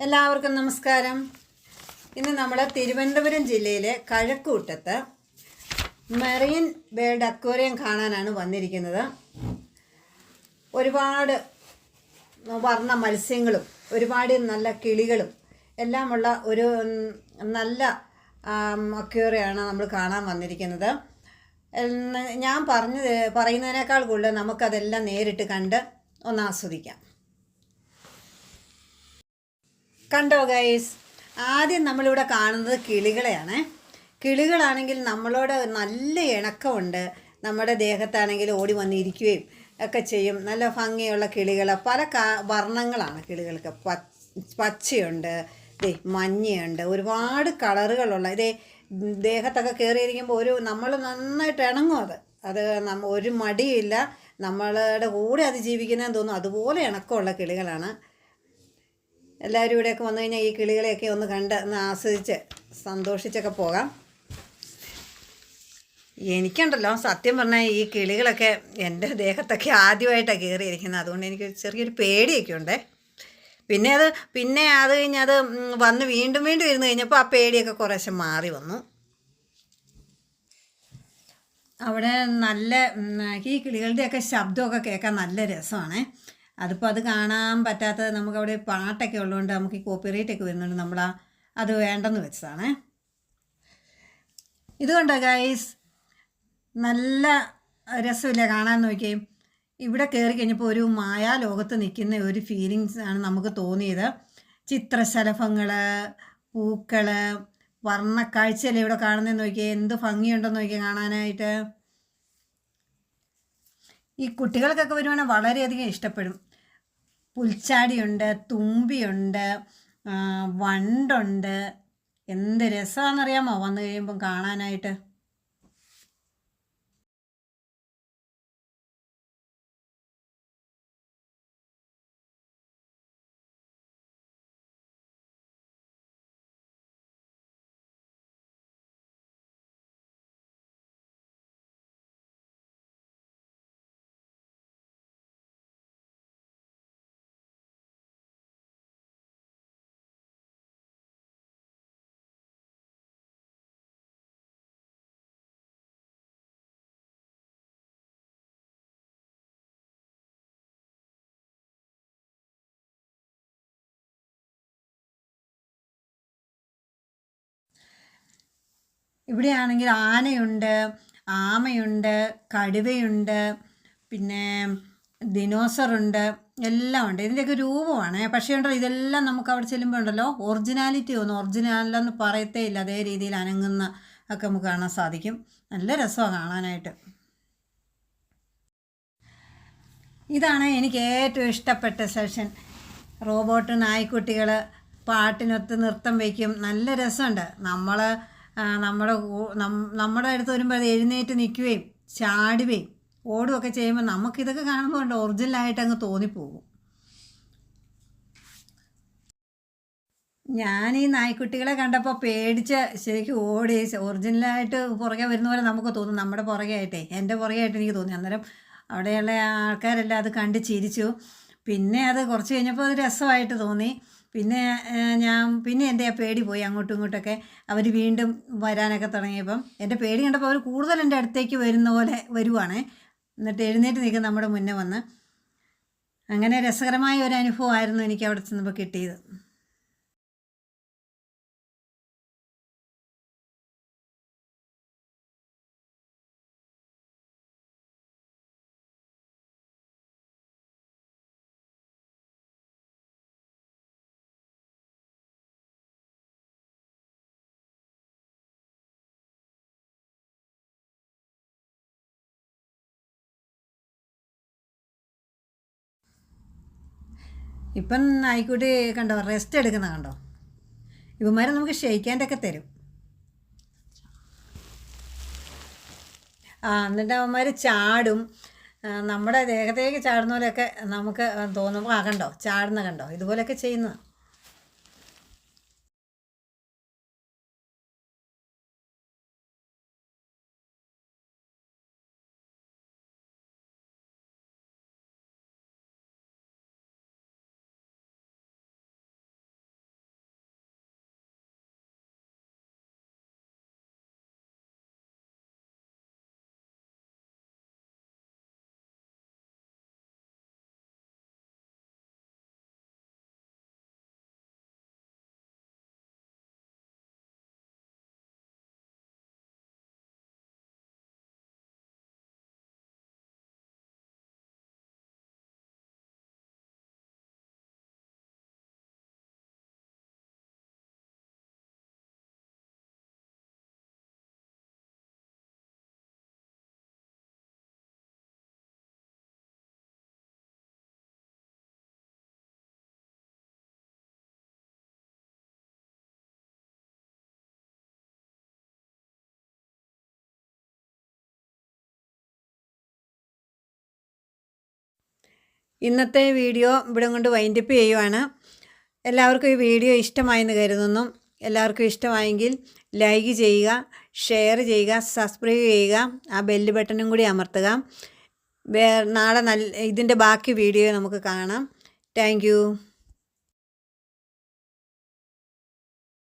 എല്ലാവർക്കും നമസ്കാരം. ഇന്ന് നമ്മൾ തിരുവനന്തപുരം ജില്ലയിലെ കഴക്കൂട്ടത്ത് മെറീൻ ബേർഡ് അക്വേറിയം കാണാനാണ് വന്നിരിക്കുന്നത്. ഒരുപാട് വർണ മത്സ്യങ്ങളും ഒരുപാട് നല്ല കിളികളും എല്ലാമുള്ള ഒരു നല്ല അക്വേറിയമാണ് നമ്മൾ കാണാൻ വന്നിരിക്കുന്നത്. ഞാൻ പറഞ്ഞ് പറയുന്നതിനേക്കാൾ കൂടുതൽ നമുക്കതെല്ലാം നേരിട്ട് കണ്ട് ഒന്ന് ആസ്വദിക്കാം. കണ്ടോ ഗൈസ് ആദ്യം നമ്മളിവിടെ കാണുന്നത് കിളികളെയാണ്. കിളികളാണെങ്കിൽ നമ്മളോട് നല്ല ഇണക്കമുണ്ട്. നമ്മുടെ ദേഹത്താണെങ്കിൽ ഓടി വന്നിരിക്കുകയും ഒക്കെ ചെയ്യും. നല്ല ഭംഗിയുള്ള കിളികൾ. പല കാ വർണങ്ങളാണ് കിളികൾക്ക്. പച്ച പച്ചയുണ്ട് ദേ മഞ്ഞയുണ്ട്. ഒരുപാട് കളറുകളുള്ള ഇതേ ദേഹത്തൊക്കെ കയറിയിരിക്കുമ്പോൾ ഒരു നമ്മൾ നന്നായിട്ട് ഇണങ്ങും അത്. അത് നമ്മ ഒരു മടിയില്ല. നമ്മളുടെ കൂടെ അത് ജീവിക്കുന്നതെന്ന് തോന്നും അതുപോലെ ഇണക്കമുള്ള കിളികളാണ്. എല്ലാവരും ഇവിടെയൊക്കെ വന്നു കഴിഞ്ഞാൽ ഈ കിളികളെയൊക്കെ ഒന്ന് കണ്ട് ഒന്ന് ആസ്വദിച്ച് സന്തോഷിച്ചൊക്കെ പോകാം. എനിക്കുണ്ടല്ലോ സത്യം പറഞ്ഞാൽ ഈ കിളികളൊക്കെ എന്റെ ദേഹത്തൊക്കെ ആദ്യമായിട്ടാണ് കയറിയിരിക്കുന്നത്. അതുകൊണ്ട് എനിക്ക് ചെറിയൊരു പേടിയൊക്കെ ഉണ്ടേ പിന്നെ അത് പിന്നെ അത് കഴിഞ്ഞ് അത് വന്ന് വീണ്ടും വീണ്ടും ഇരുന്ന് കഴിഞ്ഞപ്പോൾ ആ പേടിയൊക്കെ കുറേശ്ശെ മാറി വന്നു. അവിടെ നല്ല ഈ കിളികളുടെയൊക്കെ ശബ്ദമൊക്കെ കേൾക്കാൻ നല്ല രസമാണ്. അതിപ്പോൾ അത് കാണാൻ പറ്റാത്തത് നമുക്ക് അവിടെ പാട്ടൊക്കെ ഉള്ളതുകൊണ്ട് നമുക്ക് ഈ കോപ്പിറൈറ്റ് ഒക്കെ വരുന്നുണ്ട്. നമ്മൾ അത് വേണ്ടെന്ന് വെച്ചതാണ്. ഇതുകൊണ്ട് ഗൈസ് നല്ല രസമില്ല കാണാൻ നോക്കിയേ. ഇവിടെ കയറി കഴിഞ്ഞപ്പോൾ ഒരു മായാ ലോകത്ത് നിൽക്കുന്ന ഒരു ഫീലിങ്സ് ആണ് നമുക്ക് തോന്നിയത്. ചിത്രശലഭങ്ങൾ പൂക്കൾ വർണക്കാഴ്ചയല്ലേ ഇവിടെ കാണുന്നതെന്ന് നോക്കിയാൽ എന്ത് ഭംഗിയുണ്ടെന്ന് നോക്കിയാൽ കാണാനായിട്ട്. ഈ കുട്ടികൾക്കൊക്കെ വരുവാണെങ്കിൽ വളരെയധികം ഇഷ്ടപ്പെടും. പുൽച്ചാടിയുണ്ട് തുമ്പിയുണ്ട് വണ്ടുണ്ട്. എന്ത് രസമാണെന്നറിയാമോ വന്നു കഴിയുമ്പം കാണാനായിട്ട്? ഇവിടെയാണെങ്കിൽ ആനയുണ്ട് ആമയുണ്ട് കടുവയുണ്ട് പിന്നെ ദിനോസറുണ്ട് എല്ലാം ഉണ്ട് ഇതിന്റെയൊക്കെ രൂപമാണ്. പക്ഷേ ഉണ്ടല്ലോ ഇതെല്ലാം നമുക്ക് അവിടെ ചെല്ലുമ്പോൾ ഉണ്ടല്ലോ ഒറിജിനാലിറ്റി ഒന്നും ഒറിജിനാലെന്ന് പറയത്തേ ഇല്ല. അതേ രീതിയിൽ അനങ്ങുന്ന ഒക്കെ നമുക്ക് കാണാൻ സാധിക്കും. നല്ല രസമാണ് കാണാനായിട്ട്. ഇതാണ് എനിക്ക് ഏറ്റവും ഇഷ്ടപ്പെട്ട സെഷൻ. റോബോട്ട് നായ്ക്കുട്ടികൾ പാട്ടിനൊത്ത് നൃത്തം വയ്ക്കും. നല്ല രസമുണ്ട്. നമ്മൾ നമ്മുടെ നമ്മുടെ അടുത്ത് വരുമ്പോൾ അത് എഴുന്നേറ്റ് നിൽക്കുകയും ചാടുകയും ഓടുകയൊക്കെ ചെയ്യുമ്പോൾ നമുക്കിതൊക്കെ കാണുമ്പോൾ ഉണ്ട് ഒറിജിനലായിട്ട് അങ്ങ് തോന്നിപ്പോകും. ഞാൻ ഈ നായ്ക്കുട്ടികളെ കണ്ടപ്പോൾ പേടിച്ച് ശരിക്കും ഓടി ഒറിജിനലായിട്ട് പുറകെ വരുന്ന പോലെ നമുക്ക് തോന്നും. നമ്മുടെ പുറകെ ആയിട്ടേ എന്റെ പുറകെ ആയിട്ട് എനിക്ക് തോന്നി. അന്നേരം അവിടെയുള്ള ആൾക്കാരെല്ലാം അത് കണ്ട് ചിരിച്ചു. പിന്നെ അത് കുറച്ച് കഴിഞ്ഞപ്പോൾ അത് രസമായിട്ട് തോന്നി. പിന്നെ ഞാൻ പിന്നെ എന്റെ ആ പേടി പോയി അങ്ങോട്ടും ഇങ്ങോട്ടൊക്കെ അവർ വീണ്ടും വരാനൊക്കെ തുടങ്ങിയപ്പം എന്റെ പേടി കണ്ടപ്പോൾ അവർ കൂടുതൽ എന്റെ അടുത്തേക്ക് വരുന്ന പോലെ വരുവാണേ. എന്നിട്ട് എഴുന്നേറ്റ് നിൽക്കും നമ്മുടെ മുന്നേ വന്ന്. അങ്ങനെ രസകരമായ ഒരു അനുഭവമായിരുന്നു എനിക്ക് അവിടെ ചെന്നപ്പോൾ കിട്ടിയത്. ഇപ്പം ആയിക്കോട്ടെ കണ്ടോ റെസ്റ്റ് എടുക്കുന്ന കണ്ടോ? ഇവന്മാരെ നമുക്ക് ഷെയ്ക്കാന്റെയൊക്കെ തരും. ആ എന്നിട്ട് അവന്മാർ ചാടും. നമ്മുടെ ദേഹത്തേക്ക് ചാടുന്ന പോലെയൊക്കെ നമുക്ക് തോന്നുമ്പോൾ ആ കണ്ടോ ചാടുന്ന കണ്ടോ ഇതുപോലെയൊക്കെ ചെയ്യുന്നത്. ഇന്നത്തെ വീഡിയോ ഇവിടെ കൊണ്ട് വൈൻഡപ്പ് ചെയ്യുവാണ്. എല്ലാവർക്കും ഈ വീഡിയോ ഇഷ്ടമായെന്ന് കരുതുന്നു. എല്ലാവർക്കും ഇഷ്ടമായെങ്കിൽ ലൈക്ക് ചെയ്യുക ഷെയർ ചെയ്യുക സബ്സ്ക്രൈബ് ചെയ്യുക ആ ബെല്ല് ബട്ടണും കൂടി അമർത്തുക. നാളെ നല്ല ഇതിന്റെ ബാക്കി വീഡിയോ നമുക്ക് കാണാം. താങ്ക്